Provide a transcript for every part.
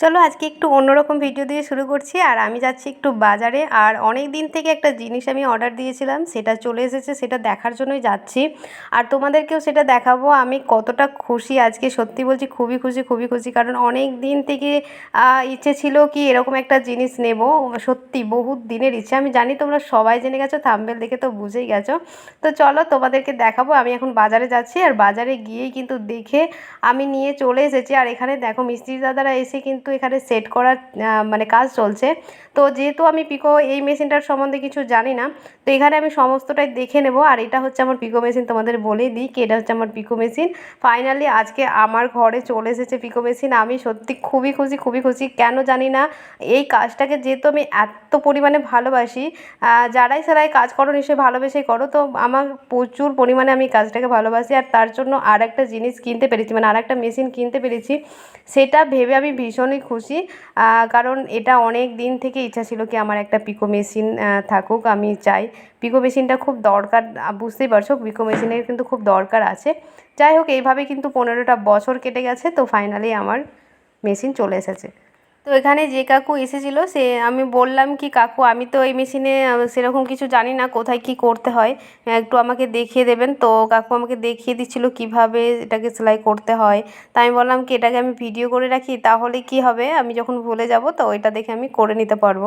চলো আজকে একটু অন্যরকম ভিডিও দিয়ে শুরু করছি। আর আমি যাচ্ছি একটু বাজারে। আর অনেক দিন থেকে একটা জিনিস আমি অর্ডার দিয়েছিলাম, সেটা চলে এসেছে, সেটা দেখার জন্যই যাচ্ছি। আর তোমাদেরকেও সেটা দেখাবো। আমি কতটা খুশি আজকে, সত্যি বলছি খুবই খুশি খুবই খুশি। কারণ অনেক দিন থেকে ইচ্ছে ছিল কি এরকম একটা জিনিস নেব। সত্যি বহুত দিনের ইচ্ছে। আমি জানি তোমরা সবাই জেনে গেছো থাম্বেল দেখে তো বুঝেই গেছো। তো চলো তোমাদেরকে দেখাবো। আমি এখন বাজারে যাচ্ছি। আর বাজারে গিয়েই কিন্তু দেখে আমি নিয়ে চলে এসেছি। আর এখানে দেখো মিস্ত্রি দাদারা এসে কিন্তু এখানে সেট করার মানে কাজ চলছে। তো যেহেতু আমি পিকো এই মেশিনটার সম্বন্ধে কিছু জানি না, তো এখানে আমি সমস্তটাই দেখে নেব। আর এটা হচ্ছে আমার পিকো মেশিন তোমাদের বলে দিই কি এটা হচ্ছে আমার পিকো মেশিন ফাইনালি আজকে আমার ঘরে চলে এসেছে পিকো মেশিন আমি সত্যি খুবই খুশি খুবই খুশি। কেন জানি না, এই কাজটাকে যেহেতু আমি এত পরিমাণে ভালোবাসি যারাই সেলাই কাজ করো, নিশ্চয়ই ভালোবেসেই করো। তো আমার প্রচুর পরিমাণে আমি কাজটাকে ভালোবাসি। আর তার জন্য আর একটা জিনিস কিনতে পেরেছি মানে আর একটা মেশিন কিনতে পেরেছি, সেটা ভেবে আমি ভীষণই খুশি। কারণ এটা অনেক দিন থেকে ইচ্ছা ছিল কি আমার একটা পিকো মেশিন থাকুক, আমি চাই। পিকো মেশিনটা খুব দরকার বুঝতেই পারছ পিকো মেশিনের কিন্তু খুব দরকার আছে। যাই হোক, এইভাবে কিন্তু পনেরোটা বছর কেটে গেছে, তো ফাইনালি আমার মেশিন চলে এসেছে। তো এখানে যে কাকু এসেছিল, সে আমি বললাম কি, কাকু, আমি তো এই মেশিনে, সেরকম কিছু জানি না কোথায় কি করতে হয়। একটু আমাকে দেখিয়ে দেবেন। তো কাকু আমাকে দেখিয়ে দিচ্ছিল কীভাবে এটাকে সেলাই করতে হয়। তাই আমি বললাম কি, এটাকে আমি ভিডিও করে রাখি, তাহলে কি হবে? আমি যখন ভুলে যাব, তো এটা দেখে আমি করে নিতে পারব।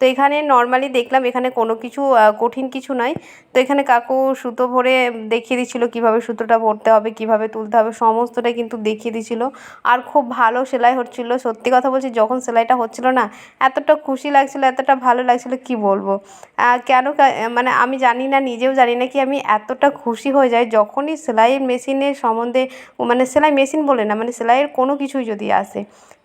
তো এখানে নর্মালি দেখলাম এখানে কোনো কিছু কঠিন কিছু নয়। তো এখানে কাকু সুতো ভরে দেখিয়ে দিচ্ছিল কীভাবে সুতোটা ভরতে হবে, কীভাবে তুলতে হবে, সমস্তটাই কিন্তু দেখিয়ে দিচ্ছিল। আর খুব ভালো সেলাই হচ্ছিল। সত্যি কথা বলছি, যখন সেলাইটা হচ্ছিল না, এতটা খুশি লাগছিল, এতটা ভালো লাগছিল, কি বলব? কেন মানে আমি জানি না, নিজেও জানি না কি আমি এতটা খুশি হয়ে যাই যখনই সেলাইয়ের মেশিনের সম্বন্ধে মানে সেলাই মেশিন বলে না মানে সেলাইয়ের কোনো কিছুই যদি আসে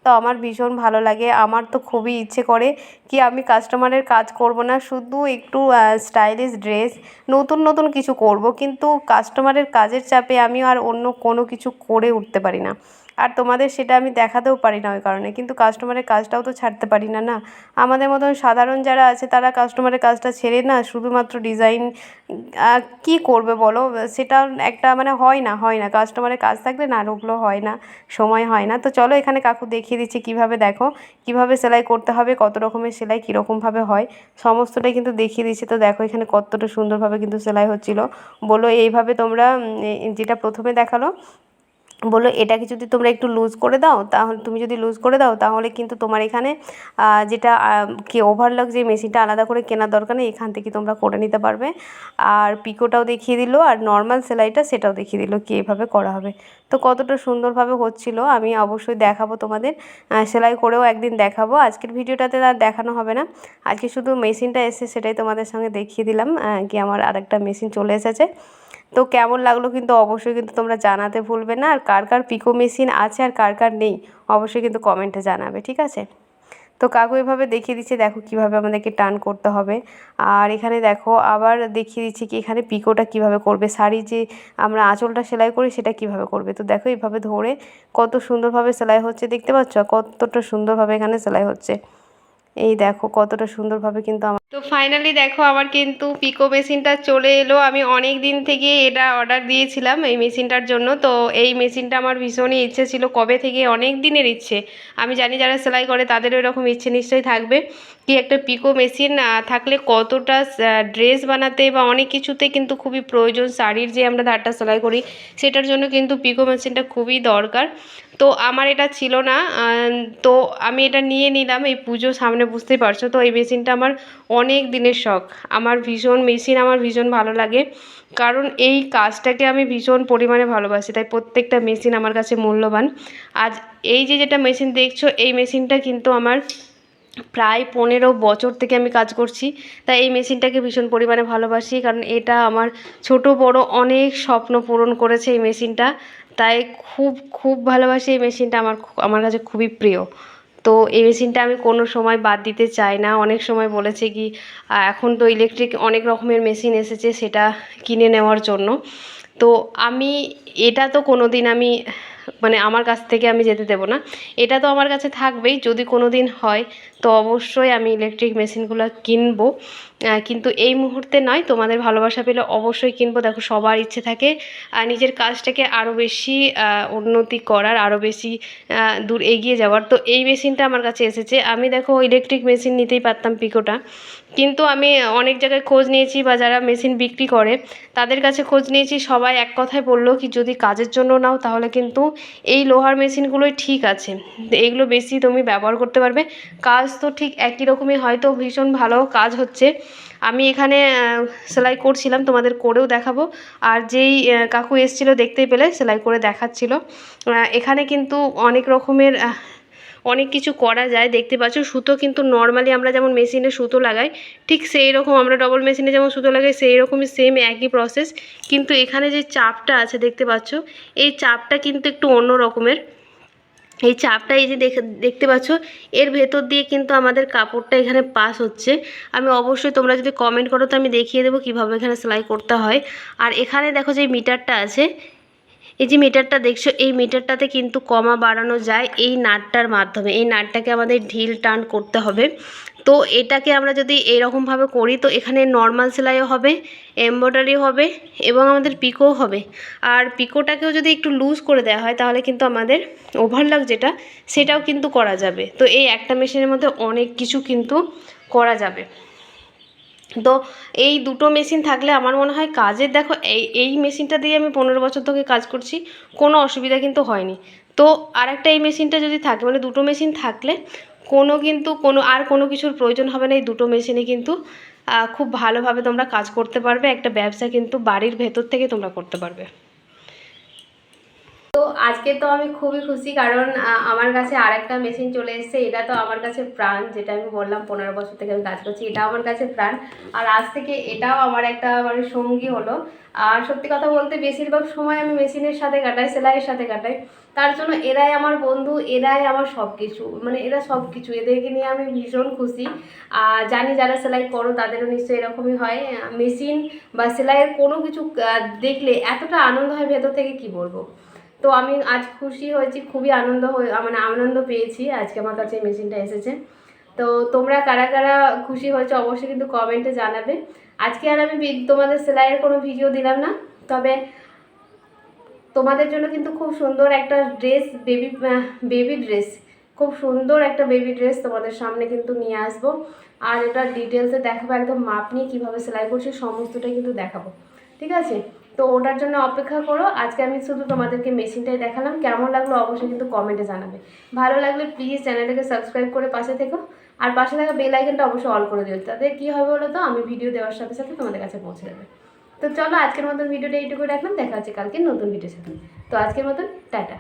তো আমার ভীষণ ভালো লাগে। আমার তো খুবই ইচ্ছে করে কি আমি কাস্টমারের কাজ করব না, শুধু একটু স্টাইলিশ ড্রেস নতুন নতুন কিছু করব। কিন্তু কাস্টমারের কাজের চাপে আমি আর অন্য কোনো কিছু করে উঠতে পারি না। আর তোমাদের সেটা আমি দেখাতেও পারি না ওই কারণে। কিন্তু কাস্টমারের কাজটাও তো ছাড়তে পারি না না? আমাদের মতন সাধারণ যারা আছে, তারা কাস্টমারের কাজটা ছেড়ে না শুধুমাত্র ডিজাইন কী করবে বলো? সেটা একটা মানে হয় না হয় না। কাস্টমারের কাজ থাকলে না আর ওগুলো হয় না, সময় হয় না। তো চলো এখানে কাকু দেখিয়ে দিচ্ছি কীভাবে দেখো, কীভাবে সেলাই করতে হবে, কত রকমের সেলাই কীরকমভাবে হয়। সমস্তটাই কিন্তু দেখিয়ে দিচ্ছি। তো দেখো এখানে কতটা সুন্দরভাবে কিন্তু সেলাই হচ্ছিল। বলো এইভাবে তোমরা যেটা প্রথমে দেখাল বলল, এটাকে যদি তোমরা একটু লুজ করে দাও, তাহলে, তুমি যদি লুজ করে দাও, তাহলে কিন্তু তোমার এখানে যেটা কি ওভারলক যে মেশিনটা আলাদা করে কেনার দরকার নেই, এখান থেকে তোমরা করে নিতে পারবে। আর পিকোটাও দেখিয়ে দিল, আর নর্মাল সেলাইটা সেটাও দেখিয়ে দিল কি এভাবে করা হবে। তো কতটা সুন্দরভাবে হচ্ছিল, আমি অবশ্যই দেখাবো তোমাদের। সেলাই করেও একদিন দেখাবো। আজকের ভিডিওটাতে আর দেখানো হবে না। আজকে শুধু মেশিনটা এসে সেটাই তোমাদের সঙ্গে দেখিয়ে দিলাম কি আমার আরেকটা মেশিন চলে এসেছে। তো কেমন লাগল কিন্তু অবশ্যই কিন্তু তোমরা জানাতে ভুলবে না। আর কার কার পিকো মেশিন আছে আর কার কার নেই, অবশ্যই কিন্তু কমেন্টে জানাবে, ঠিক আছে? তো কাকু এভাবে দেখিয়ে দিচ্ছে, দেখো কীভাবে আমাদেরকে টান করতে হবে। আর এখানে দেখো আবার দেখিয়ে দিচ্ছি কি এখানে পিকোটা কীভাবে করবে, শাড়ি যে আমরা আঁচলটা সেলাই করি সেটা কীভাবে করবে। তো দেখো এইভাবে ধরে কত সুন্দরভাবে সেলাই হচ্ছে, দেখতে পাচ্ছ? কতটা সুন্দরভাবে এখানে সেলাই হচ্ছে। এই দেখো কতটা সুন্দরভাবে কিন্তু আমার তো ফাইনালি দেখো আমার কিন্তু পিকো মেশিনটা চলে এলো। আমি অনেক দিন থেকে এটা অর্ডার দিয়েছিলাম এই মেশিনটার জন্য। তো এই মেশিনটা আমার ভীষণই ইচ্ছে ছিল, কবে থেকে? অনেক দিনের ইচ্ছে। আমি জানি যারা সেলাই করে তাদেরও এরকম ইচ্ছে নিশ্চয়ই থাকবে কি একটা পিকো মেশিন থাকলে কতটা ড্রেস বানাতে বা অনেক কিছুতে কিন্তু খুবই প্রয়োজন শাড়ির যে আমরা ধারটা সেলাই করি, সেটার জন্য কিন্তু পিকো মেশিনটা খুবই দরকার। তো আমার এটা ছিল না তো আমি এটা নিয়ে নিলাম, এই পুজো সামনে বুঝতেই পারছ, তো এই মেশিনটা আমার অনেক দিনের শখ। আমার ভীষণ মেশিন আমার ভীষণ ভালো লাগে, কারণ এই কাজটাকে আমি ভীষণ পরিমাণে ভালোবাসি, তাই প্রত্যেকটা মেশিন আমার কাছে মূল্যবান। আজ এই যে যেটা মেশিন দেখছ, এই মেশিনটা কিন্তু আমার প্রায় পনেরো বছর থেকে আমি কাজ করছি, তাই এই মেশিনটাকে ভীষণ পরিমাণে ভালোবাসি, কারণ এটা আমার ছোট বড় অনেক স্বপ্ন পূরণ করেছে এই মেশিনটা। তাই খুব খুব ভালোবাসি এই মেশিনটা আমার আমার কাছে খুবই প্রিয়। তো এই মেশিনটা আমি কোনো সময় বাদ দিতে চাই না। অনেক সময় বলেছে কি এখন তো ইলেকট্রিক অনেক রকমের মেশিন এসেছে সেটা কিনে নেওয়ার জন্য। তো আমি, এটা তো কোনো দিন আমি মানে আমার কাছ থেকে আমি যেতে দেবো না। এটা তো আমার কাছে থাকবেই, যদি কোনো দিন হয়, তো অবশ্যই আমি ইলেকট্রিক মেশিনগুলো কিনবো। কিন্তু এই মুহূর্তে নয়, তোমাদের ভালোবাসা পেলে অবশ্যই কিনবো। দেখো, সবার ইচ্ছে থাকে আর নিজের কাজটাকে আরও বেশি উন্নতি করার আরও বেশি দূর এগিয়ে যাওয়ার। তো এই মেশিনটা আমার কাছে এসেছে। আমি দেখো ইলেকট্রিক মেশিন নিতেই পারতাম পিকোটা। কিন্তু আমি অনেক জায়গায় খোঁজ নিয়েছি বা যারা মেশিন বিক্রি করে, তাদের কাছে খোঁজ নিয়েছি, সবাই এক কথায় বলল কি, যদি কাজের জন্য নাও, তাহলে কিন্তু এই লোহার মেশিনগুলোই ঠিক আছে। এগুলো বেশি তুমি ব্যবহার করতে পারবে। কাজ তো ঠিক একই রকমই, হয়তো ভীষণ ভালো কাজ হচ্ছে। আমি এখানে সেলাই করছিলাম, তোমাদের করেও দেখাবো। আর যেই কাকু এসেছিল দেখতেই পেলে, সেলাই করে দেখাচ্ছিল। এখানে কিন্তু অনেক রকমের অনেক কিছু করা যায়। দেখতে পাচ্ছ, সুতো কিন্তু নর্মালি আমরা যেমন মেশিনে সুতো লাগাই, ঠিক সেই রকম আমরা ডবল মেশিনে যেমন সুতো লাগাই সেই রকমই সেম একই প্রসেস কিন্তু এখানে যে চাপটা আছে, দেখতে পাচ্ছ, এই চাপটা কিন্তু একটু অন্য রকমের। এই চাপটা এই যে দেখে, দেখতে পাচ্ছ, এর ভেতর দিয়ে কিন্তু আমাদের কাপড়টা এখানে পাস হচ্ছে। আমি অবশ্যই তোমরা যদি কমেন্ট করো, তো আমি দেখিয়ে দেবো কীভাবে এখানে সেলাই করতে হয়। আর এখানে দেখো যে মিটারটা আছে এই যে মিটারটা দেখছ, এই মিটারটাতে কিন্তু কমা বাড়ানো যায় এই নাটটার মাধ্যমে। এই নাটটাকে আমাদের ঢিল টান করতে হবে। তো এটাকে আমরা যদি এরকমভাবে করি, তো এখানে নর্মাল সেলাইও হবে এমব্রয়ডারি হবে এবং আমাদের পিকো হবে। আর পিকোটাকেও যদি একটু লুজ করে দেওয়া হয়, তাহলে কিন্তু আমাদের ওভারলক যেটা, সেটাও কিন্তু করা যাবে। তো এই একটা মেশিনের মধ্যে অনেক কিছু কিন্তু করা যাবে। তো এই দুটো মেশিন থাকলে আমার মনে হয় কাজের, দেখো এই এই মেশিনটা দিয়ে আমি পনেরো বছর ধরে কাজ করছি, কোনো অসুবিধা কিন্তু হয়নি। তো আর একটা এই মেশিনটা যদি থাকে মানে দুটো মেশিন থাকলে কোনো কিন্তু কোনো, আর কোনো কিছুর প্রয়োজন হবে না, এই দুটো মেশিনে কিন্তু খুব ভালোভাবে তোমরা কাজ করতে পারবে, একটা ব্যবসা কিন্তু বাড়ির ভেতর থেকে তোমরা করতে পারবে। তো আজকে তো আমি খুবই খুশি কারণ আমার কাছে আরেকটা মেশিন চলে এসেছে। এটা তো আমার কাছে প্রাণ, যেটা আমি বললাম পনেরো বছর থেকে আমি কাজ করছি, এটা আমার কাছে প্রাণ। আর আজ থেকে এটাও আমার একটা মানে সঙ্গী হলো। আর সত্যি কথা বলতে বেশিরভাগ সময় আমি মেশিনের সাথে কাটাই, সেলাইয়ের সাথে কাটাই। তার জন্য এরাই আমার বন্ধু, এরাই আমার সব কিছু মানে এরা সব কিছু এদেরকে নিয়ে আমি ভীষণ খুশি। আর জানি যারা সেলাই করো, তাদেরও নিশ্চয়ই এরকমই হয়। মেশিন বা সেলাইয়ের কোনো কিছু দেখলে এতটা আনন্দ হয় ভেতর থেকে, কি বলব? তো আমি আজ খুশি হয়েছি, খুবই আনন্দ মানে আনন্দ পেয়েছি, আজকে আমার কাছে মেশিনটা এসেছে। তো তোমরা কারা কারা খুশি হয়েছে অবশ্যই কিন্তু কমেন্টে জানাবে। আজকে আর আমি তোমাদের সেলাইয়ের কোনো ভিডিও দিলাম না, তবে তোমাদের জন্য কিন্তু খুব সুন্দর একটা ড্রেস বেবি বেবি ড্রেস খুব সুন্দর একটা বেবি ড্রেস তোমাদের সামনে কিন্তু নিয়ে আসব। আর এটা ডিটেলসে দেখাবো, একদম মাপ নিয়ে কীভাবে সেলাই করছি, সমস্তটাই কিন্তু দেখাবো। ঠিক আছে? তো ওটার জন্য অপেক্ষা করো। আজকে আমি শুধু তোমাদেরকে মেশিনটাই দেখালাম। কেমন লাগল অবশ্যই কিন্তু কমেন্টে জানাবে। ভালো লাগলে প্লিজ চ্যানেলটাকে সাবস্ক্রাইব করে পাশে থেকো। আর পাশে থাকা বেল আইকনটা অবশ্যই অল করে দিও। তাতে কী হবে বলো তো? আমি ভিডিও দেওয়ার সাথে সাথে তোমাদের কাছে পৌঁছে যাবে। তো চলো আজকের মতন ভিডিওটা এইটুকু রাখলাম। দেখা হচ্ছে কালকে নতুন ভিডিওর সাথে। তো আজকের মতন, টাটা।